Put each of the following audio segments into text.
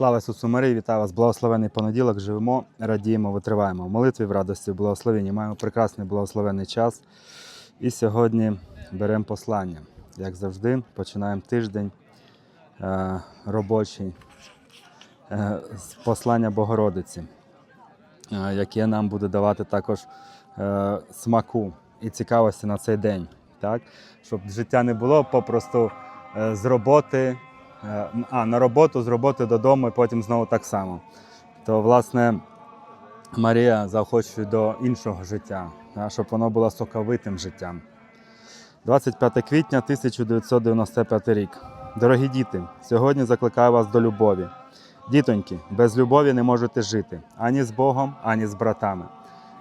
Слава Ісусу Марії, вітаю вас! Благословений понеділок. Живемо, радіємо, витриваємо в молитві, в радості, в благословенні. Маємо прекрасний благословений час. І сьогодні беремо послання. Як завжди, починаємо тиждень е, робочий е, з послання Богородиці, е, яке нам буде давати також е, смаку і цікавості на цей день. Так? Щоб життя не було попросту е, з роботи. А, на роботу, з роботи додому і потім знову так само. То, власне, Марія заохочує до іншого життя, щоб воно було соковитим життям. 25 квітня 1995 рік. Дорогі діти, сьогодні закликаю вас до любові. Дітоньки, без любові не можете жити ані з Богом, ані з братами.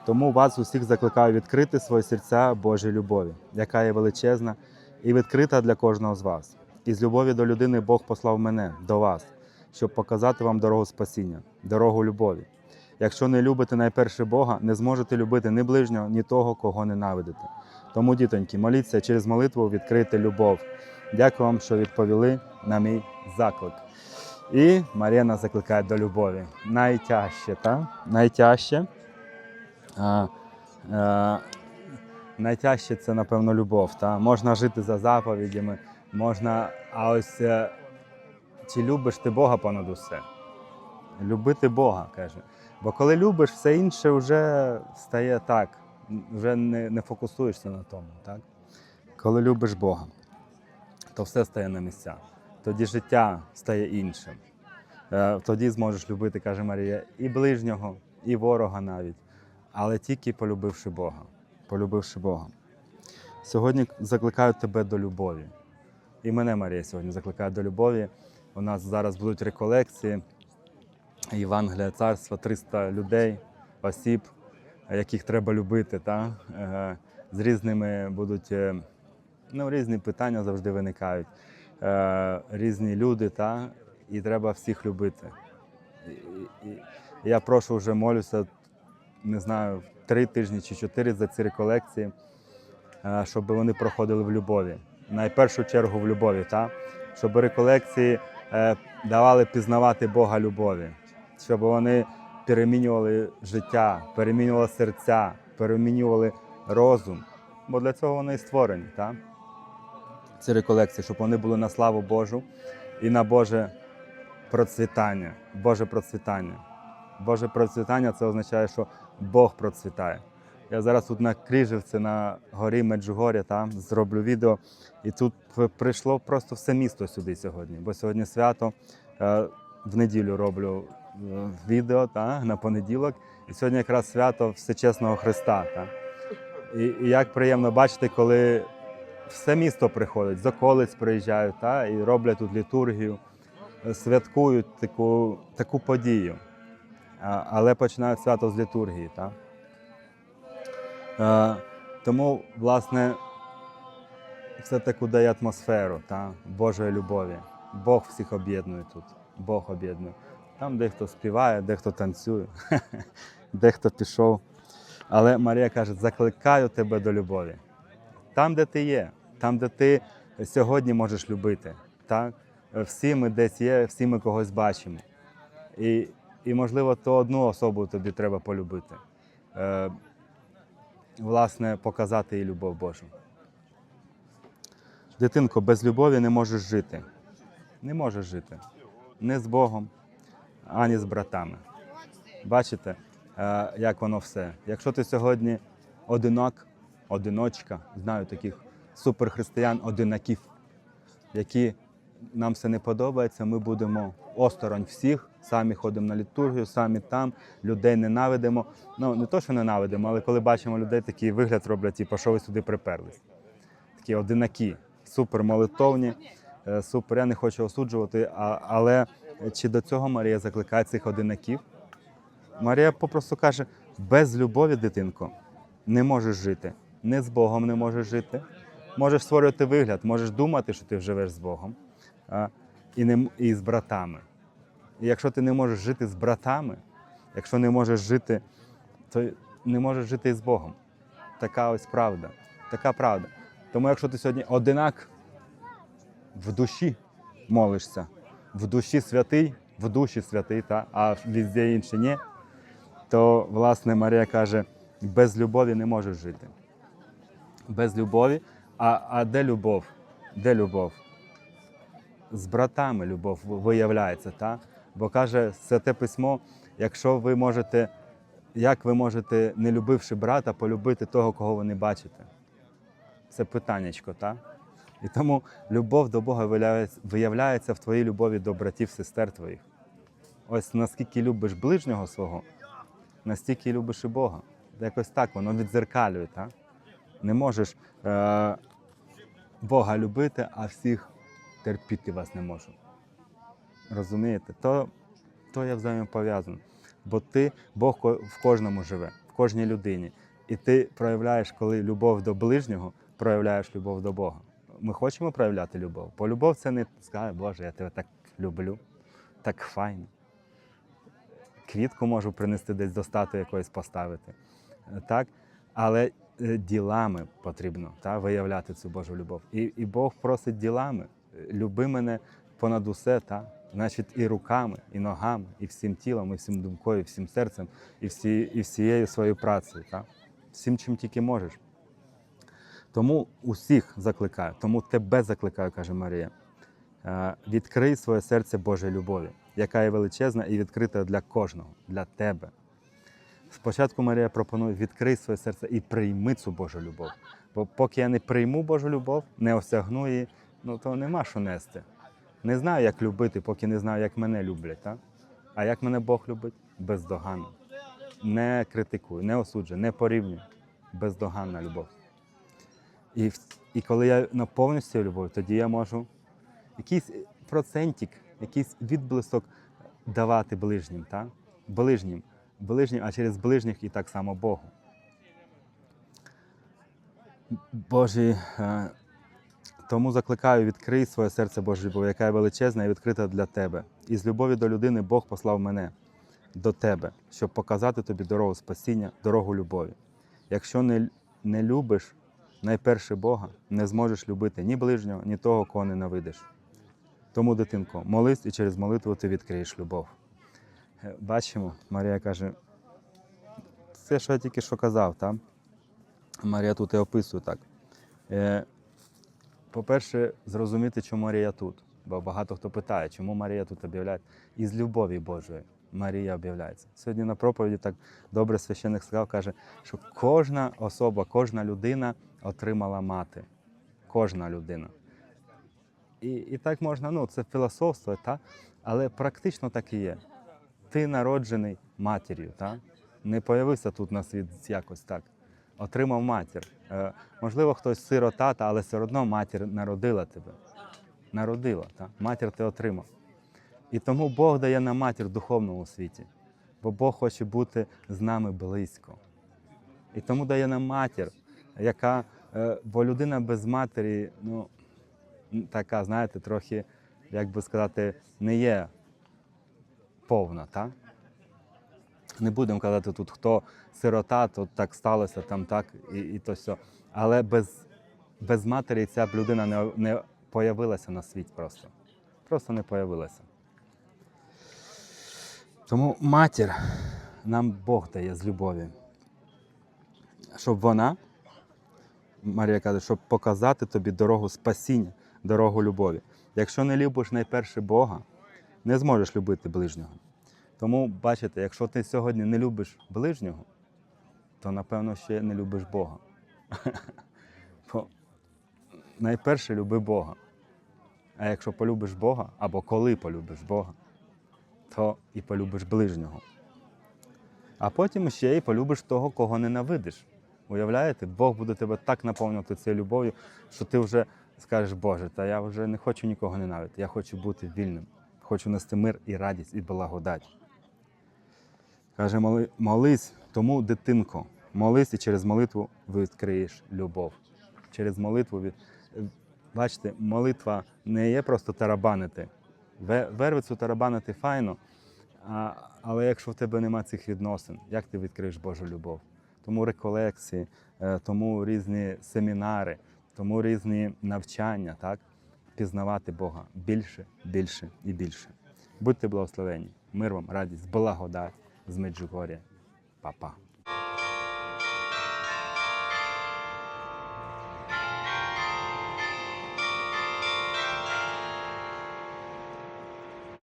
Тому вас усіх закликаю відкрити свої серця Божій любові, яка є величезна і відкрита для кожного з вас. Із любові до людини Бог послав мене до вас, щоб показати вам дорогу спасіння, дорогу любові. Якщо не любите найперше Бога, не зможете любити ні ближнього, ні того, кого ненавидите. Тому, дітоньки, моліться через молитву відкрити любов. Дякую вам, що відповіли на мій заклик. І Марія закликає до любові. Найтяжче, так? Найтяжче. А, а, найтяжче це, напевно, любов. Та? Можна жити за заповідями, можна. А ось е, чи любиш ти Бога понад усе? Любити Бога, каже. Бо коли любиш, все інше вже стає так, вже не, не фокусуєшся на тому. Так? Коли любиш Бога, то все стає на місця. Тоді життя стає іншим. Е, Тоді зможеш любити, каже Марія, і ближнього, і ворога навіть, але тільки полюбивши Бога. Полюбивши Бога. Сьогодні закликаю тебе до любові. І мене Марія сьогодні закликає до любові. У нас зараз будуть реколекції. Євангелія царства, 300 людей, осіб, яких треба любити. Та? Е, З різними будуть е, ну, різні питання завжди виникають. Е, Різні люди, та? і треба всіх любити. Я прошу вже молюся, не знаю, три тижні чи чотири за ці реколекції, щоб вони проходили в любові. Найпершу чергу в любові, та? щоб реколекції е, давали пізнавати Бога любові щоб вони перемінювали життя, перемінювали серця, перемінювали розум. Бо для цього вони і створені, так? ці реколекції, щоб вони були на славу Божу і на Боже процвітання. Боже процвітання. Боже процвітання це означає, що Бог процвітає. Я зараз тут на Кріжівці на горі Меджугоря там зроблю відео. І тут прийшло просто все місто сюди сьогодні, бо сьогодні свято. Е, В неділю роблю е, відео та, на понеділок. І сьогодні якраз свято Всечесного Христа. Та. І, і як приємно бачити, коли все місто приходить, з околиць приїжджають та, і роблять тут літургію, е, святкують таку, таку подію. А, але починають свято з літургії. Та. Е, тому, власне, все таку дає атмосферу та, Божої любові. Бог всіх об'єднує тут. Бог об'єднує. Там дехто співає, дехто танцює, дехто пішов. Але Марія каже: закликаю тебе до любові. Там, де ти є, там, де ти сьогодні можеш любити. Так? Всі ми десь є, всі ми когось бачимо. І, і можливо, то одну особу тобі треба полюбити. Власне, показати їй любов Божу. Дитинко, без любові не можеш жити. Не можеш жити. Не з Богом, ані з братами. Бачите, е, як воно все. Якщо ти сьогодні одинок, одиночка, знаю таких суперхристиян, одинаків, які нам все не подобається, ми будемо осторонь всіх, самі ходимо на літургію, самі там, людей ненавидимо. Ну, не то, що ненавидимо, але коли бачимо людей, такий вигляд роблять, типу, що ви сюди приперлись. Такі одинакі, супер молитовні, е, супер. Я не хочу осуджувати, а- але чи до цього Марія закликає цих одинаків? Марія попросту каже: без любові, дитинко, не можеш жити. Не з Богом не можеш жити. Можеш створювати вигляд, можеш думати, що ти живеш з Богом, і, не, і з братами. І якщо ти не можеш жити з братами, якщо не можеш жити, то не можеш жити і з Богом. Така ось правда. Така правда. Тому якщо ти сьогодні одинак в душі молишся, в душі святий, в душі святий, та, а везде інше ні, то власне Марія каже, без любові не можеш жити. Без любові. А, а де любов? Де любов? З братами любов виявляється, та? Бо каже Святе Письмо, якщо ви можете, як ви можете, не любивши брата, полюбити того, кого ви не бачите? Це питаннячко, так? І тому любов до Бога виявляється, в твоїй любові до братів, сестер твоїх. Ось наскільки любиш ближнього свого, настільки любиш і Бога. Якось так воно відзеркалює. Так? Не можеш е- Бога любити, а всіх терпіти вас не можу. Розумієте? То, то я взаємопов'язано. Бо ти, Бог в кожному живе, в кожній людині. І ти проявляєш, коли любов до ближнього, проявляєш любов до Бога. Ми хочемо проявляти любов. Бо любов це не сказати, Боже, я тебе так люблю, так файно. Квітку можу принести десь до статуї якоїсь поставити. Так? Але е, ділами потрібно та, виявляти цю Божу любов. І, і Бог просить ділами. Люби мене понад усе, та? Значить, і руками, і ногами, і всім тілом, і всім думкою, і всім серцем, і, всі, і всією своєю працею. Та? Всім, чим тільки можеш. Тому усіх закликаю, тому тебе закликаю, каже Марія. Е, Відкрий своє серце Божої любові, яка є величезна і відкрита для кожного, для тебе. Спочатку Марія пропонує відкрий своє серце і прийми цю Божу любов. Бо поки я не прийму Божу любов, не осягну її, ну то нема що нести. Не знаю, як любити, поки не знаю, як мене люблять. Так? А як мене Бог любить? Бездоганно. Не критикую, не осуджую, не порівнюю. Бездоганна любов. І, і коли я наповнююся цією любов'ю, тоді я можу якийсь процентик, якийсь відблисок давати ближнім, так? ближнім, ближнім, а через ближніх і так само Богу. Божі, е, тому закликаю, відкрий своє серце Божої любові, яка є величезна і відкрита для тебе. І з любові до людини Бог послав мене до тебе, щоб показати тобі дорогу спасіння, дорогу любові. Якщо не, не любиш найперше Бога, не зможеш любити ні ближнього, ні того, кого ненавидиш. Тому, дитинко, молись і через молитву ти відкриєш любов. Е, Бачимо, Марія каже, все, що я тільки що казав, так? Марія тут і описує так. По-перше, зрозуміти, чому Марія тут. Бо багато хто питає, чому Марія тут об'являє. Із любові Божої Марія об'являється. Сьогодні на проповіді так добре священник сказав, каже, що кожна особа, кожна людина отримала мати. Кожна людина. І, і так можна, ну це філософство, та? але практично так і є. Ти народжений матір'ю, та? не появився тут на світ якось так. Отримав матір. Е, можливо, хтось сиротата, але все одно матір народила тебе. Народила, та? матір ти отримав. І тому Бог дає нам матір в духовному світі, бо Бог хоче бути з нами близько. І тому дає нам матір, яка, е, бо людина без матері, ну, така, знаєте, трохи, як би сказати, не є повна, так? Не будемо казати тут, хто сирота, то так сталося, там так і, і то все. Але без, без матері ця б людина не, не появилася на світ просто. Просто не появилася. Тому матір нам Бог дає з любові. Щоб вона, Марія каже, щоб показати тобі дорогу спасіння, дорогу любові. Якщо не любиш найперше Бога, не зможеш любити ближнього. Тому, бачите, якщо ти сьогодні не любиш ближнього, то напевно ще не любиш Бога. Бо найперше люби Бога. А якщо полюбиш Бога, або коли полюбиш Бога, то і полюбиш ближнього. А потім ще й полюбиш того, кого ненавидиш. Уявляєте, Бог буде тебе так наповнювати цією любов'ю, що ти вже скажеш, Боже, та я вже не хочу нікого ненавидити, я хочу бути вільним, хочу нести мир і радість, і благодать. Каже, моли, молись, тому, дитинко, молись і через молитву відкриєш любов. Через молитву від... Бачите, молитва не є просто тарабанити. Вервицю тарабанити файно, а, але якщо в тебе нема цих відносин, як ти відкриєш Божу любов? Тому реколекції, е, тому різні семінари, тому різні навчання, так? пізнавати Бога більше, більше і більше. Будьте благословені. Мир вам, радість, благодать з Меджугоря. Па-па.